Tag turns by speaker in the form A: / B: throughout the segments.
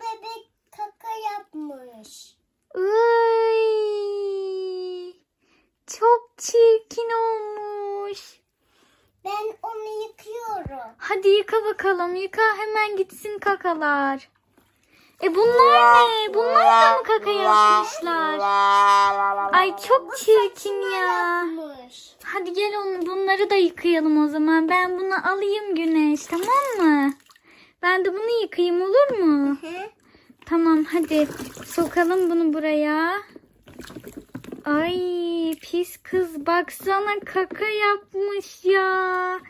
A: bebek kaka yapmış.
B: Iy, çok çirkin olmuş.
A: Ben onu yıkıyorum.
B: Hadi yıka bakalım. Yıka hemen gitsin kakalar. E bunlar ne? Bunlar da mı kaka yapmışlar? Ay çok çirkin ya. Hadi gel onu, bunları da yıkayalım o zaman. Ben bunu alayım Güneş tamam mı? Ben de bunu yıkayayım olur mu?
A: Hı?
B: Tamam hadi sokalım bunu buraya. Ay pis kız baksana kaka yapmış ya.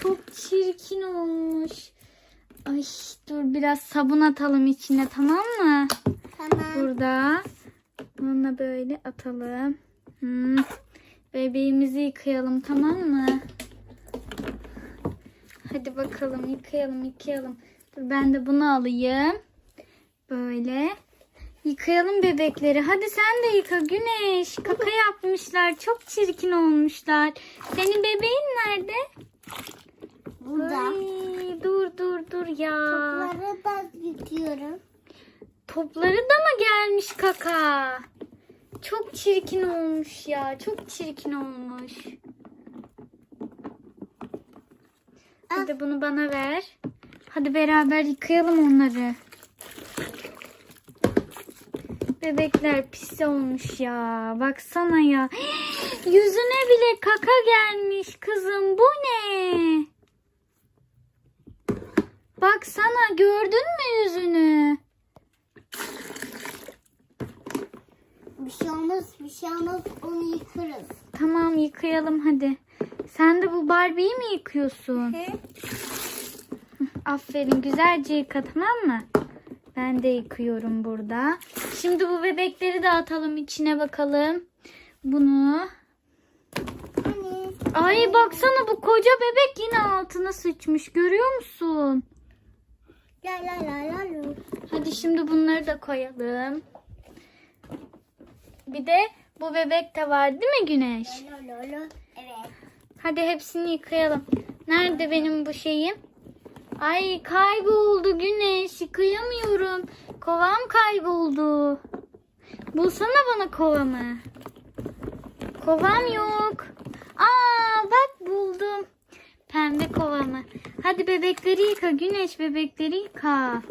B: Çok çirkin olmuş. Ay dur biraz sabun atalım içine tamam mı?
A: Tamam.
B: Burada. Onunla böyle atalım. Hmm. Bebeğimizi yıkayalım tamam mı? Hadi bakalım yıkayalım yıkayalım. Dur ben de bunu alayım. Böyle. Yıkayalım bebekleri. Hadi sen de yıka Güneş. Kaka yapmışlar. Çok çirkin olmuşlar. Senin bebeğin nerede?
A: Burada.
B: Ay, dur dur dur ya.
A: Topları da yıkıyorum.
B: Topları da mı gelmiş kaka? Çok çirkin olmuş ya. Çok çirkin olmuş. Hadi bunu bana ver. Hadi beraber yıkayalım onları. Bebekler pis olmuş ya. Baksana ya. Yüzüne bile kaka gelmiş kızım. Bu ne? Baksana gördün mü yüzünü?
A: Bir şey olmaz, bir şey olmaz. Onu yıkarız.
B: Tamam yıkayalım hadi. Sen de bu Barbie'yi mi yıkıyorsun?
A: Hı?
B: Aferin güzelce yıka tamam mı? Ben de yıkıyorum burada. Şimdi bu bebekleri de atalım içine bakalım. Bunu. Ay baksana bu koca bebek yine altına sıçmış. Görüyor musun?
A: La la la la la.
B: Hadi şimdi bunları da koyalım. Bir de bu bebek de var değil mi Güneş?
A: La la la.
B: Hadi hepsini yıkayalım. Nerede benim bu şeyim? Ay kayboldu güneş. Yıkayamıyorum. Kovam kayboldu. Bulsana bana kovamı. Kovam yok. Aa bak buldum. Pembe kovamı. Hadi bebekleri yıka güneş bebekleri yıka.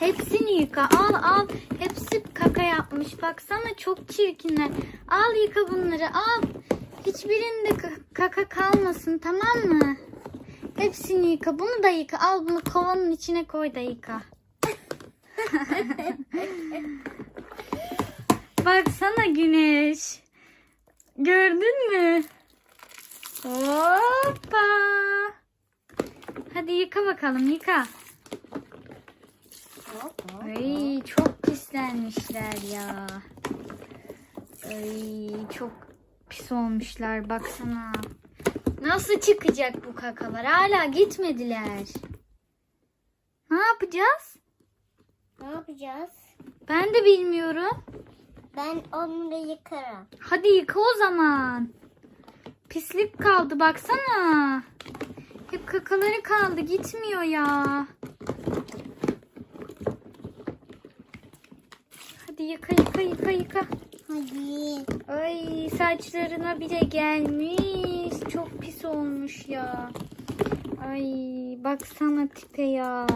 B: Hepsini yıka. Al al. Hepsi kaka yapmış. Baksana çok çirkinler. Al yıka bunları al. Hiçbirinde ka- kaka kalmasın tamam mı? Hepsini yıka. Bunu da yıka. Al bunu kovanın içine koy da yıka. Baksana güneş. Gördün mü? Hoppa. Hadi yıka bakalım yıka. Ay çok pislenmişler ya. Ay çok pis olmuşlar baksana. Nasıl çıkacak bu kakalar? Hala gitmediler. Ne yapacağız?
A: Ne yapacağız?
B: Ben de bilmiyorum.
A: Ben onları yıkarım.
B: Hadi yıka o zaman. Pislik kaldı baksana. Hep kakaları kaldı gitmiyor ya. Hadi yıka yıka yıka yıka.
A: Hadi.
B: Ay saçlarına bile gelmiş. Çok pis olmuş ya. Ay baksana tipe ya.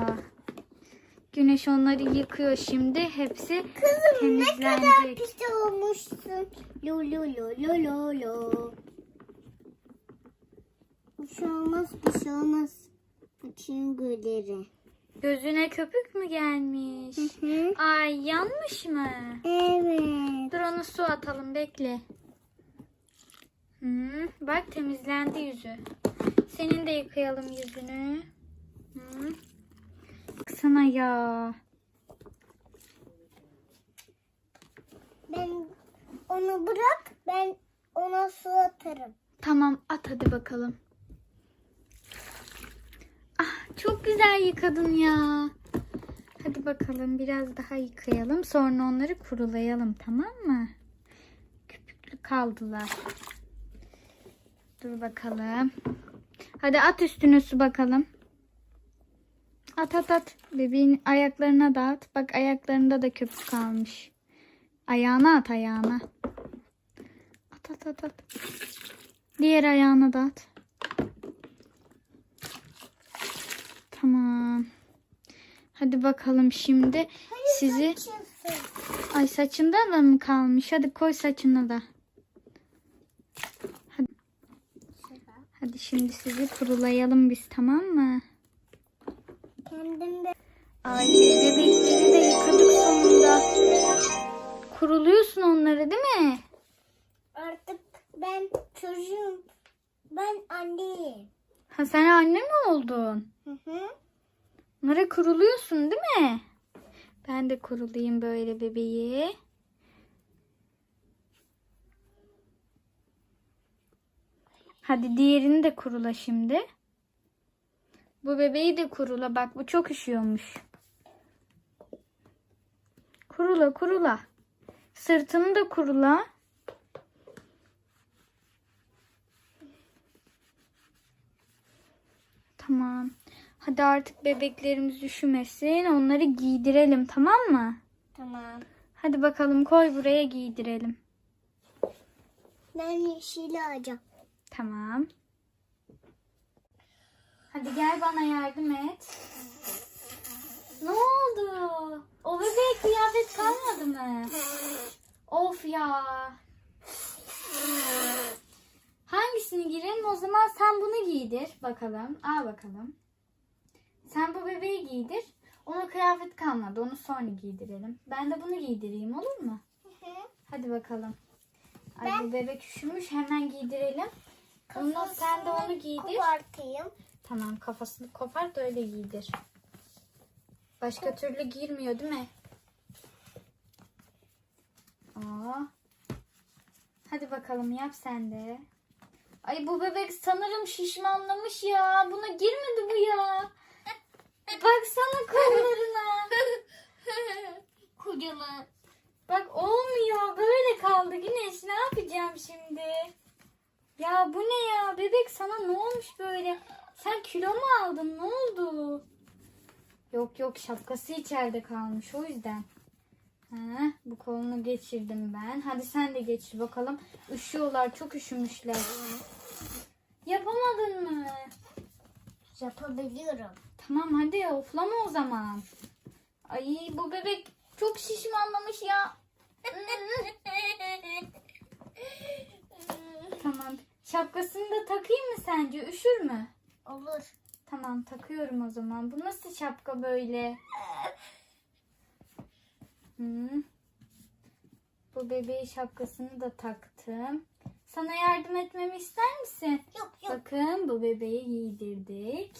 B: Güneş onları yıkıyor şimdi. Hepsi
A: Kızım ne kadar
B: temizlenecek.
A: pis olmuşsun. Lo lo lo lo lo lo. Bir şey olmaz, bir şey olmaz. Bütün gülleri.
B: Gözüne köpük mü gelmiş?
A: Hı?
B: Ay yanmış mı?
A: Evet.
B: Dur onu su atalım bekle. Hı, bak temizlendi yüzü. Senin de yıkayalım yüzünü. Hı. Baksana ya.
A: Ben onu bırak, ben ona su atarım.
B: Tamam at hadi bakalım. Çok güzel yıkadın ya. Hadi bakalım biraz daha yıkayalım. Sonra onları kurulayalım tamam mı? Köpüklü kaldılar. Dur bakalım. Hadi at üstüne su bakalım. At at at. Bebeğin ayaklarına da at. Bak ayaklarında da köpük kalmış. Ayağına at ayağına. At at at at. Diğer ayağına da at. Tamam. Hadi bakalım şimdi sizi ay saçında da mı kalmış? Hadi koy saçına da. Hadi, hadi şimdi sizi kurulayalım biz tamam mı?
A: Kendim de
B: Ay bebekleri de yıkadık sonunda. Kuruluyorsun onları değil mi?
A: artık ben çocuğum. Ben anneyim.
B: Ha sen anne mi oldun?
A: Hı hı.
B: Onlara kuruluyorsun değil mi? Ben de kurulayım böyle bebeği. Hadi diğerini de kurula şimdi. Bu bebeği de kurula. Bak bu çok üşüyormuş. Kurula kurula. Sırtını da kurula. Tamam. Hadi artık bebeklerimiz üşümesin. Onları giydirelim tamam mı?
A: Tamam.
B: Hadi bakalım koy buraya giydirelim.
A: Ben yeşili alacağım.
B: Tamam. Hadi gel bana yardım et. Ne oldu? O bebeğe kıyafet kalmadı mı? Of ya. Hangisini girelim? O zaman sen bunu giydir bakalım. Al bakalım. Sen bu bebeği giydir. Ona kıyafet kalmadı. Onu sonra giydirelim. Ben de bunu giydireyim olur mu? Hadi bakalım. Ay bu bebek üşümüş. Hemen giydirelim. Ondan sen de onu giydir.
A: Kopartayım.
B: Tamam kafasını kopart da öyle giydir. Başka türlü girmiyor değil mi? Aa. Hadi bakalım yap sen de. Ay bu bebek sanırım şişmanlamış ya. Buna girmedi bu ya. Baksana kollarına.
A: Kocaman.
B: Bak olmuyor. Böyle kaldı Güneş. Ne yapacağım şimdi? Ya bu ne ya? Bebek sana ne olmuş böyle? Sen kilo mu aldın? Ne oldu? Yok yok şapkası içeride kalmış o yüzden. Ha, bu kolunu geçirdim ben. Hadi sen de geçir bakalım. Üşüyorlar çok üşümüşler. Yapamadın mı?
A: Yapabiliyorum.
B: Tamam hadi oflama o zaman. Ay bu bebek çok şişmanlamış ya. Tamam. Şapkasını da takayım mı sence? Üşür mü?
A: Olur.
B: Tamam takıyorum o zaman. Bu nasıl şapka böyle? Hı. Bu bebeğin şapkasını da taktım. Sana yardım etmemi ister misin?
A: Yok yok.
B: Bakın bu bebeği giydirdik.